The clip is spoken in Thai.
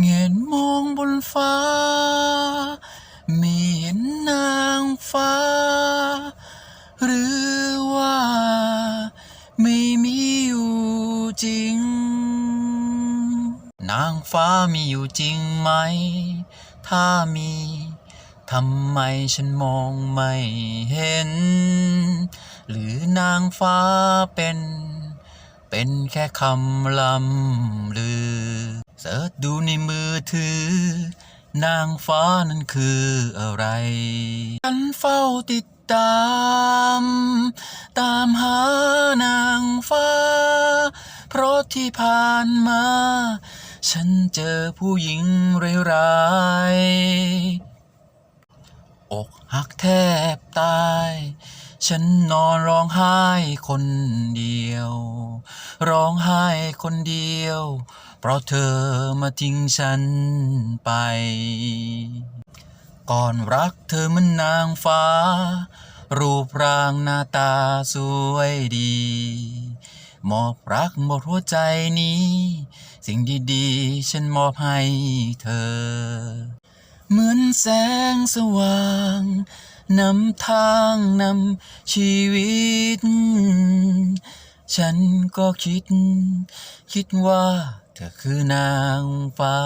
เงนมองบนฟ้า ไม่เห็นนางฟ้า หรือว่า ไม่มีอยู่จริง นางฟ้ามีอยู่จริงไหม ถ้ามีทำไมฉันมองไม่เห็น หรือนางฟ้าเป็น เป็นแค่คำลำลือ เสิร์ชดูในมือถือ นางฟ้านั้นคืออะไร ฉันเฝ้าติดตาม ตามหานางฟ้า เพราะที่ผ่านมา ฉันเจอผู้หญิงร้ายๆอกหักแทบตาย ฉันนอนร้องไห้คนเดียว ร้องไห้คนเดียว เพราะเธอมาทิ้งฉันไป ก่อนรักเธอมันนางฟ้า รูปร่างหน้าตาสวยดีมอบรักหมดหัวใจนี้ สิ่งดีๆ ฉันมอบให้เธอ เหมือนแสงสว่าง นำทางนำชีวิต ฉันก็คิด คิดว่า เธอคือนางฟ้า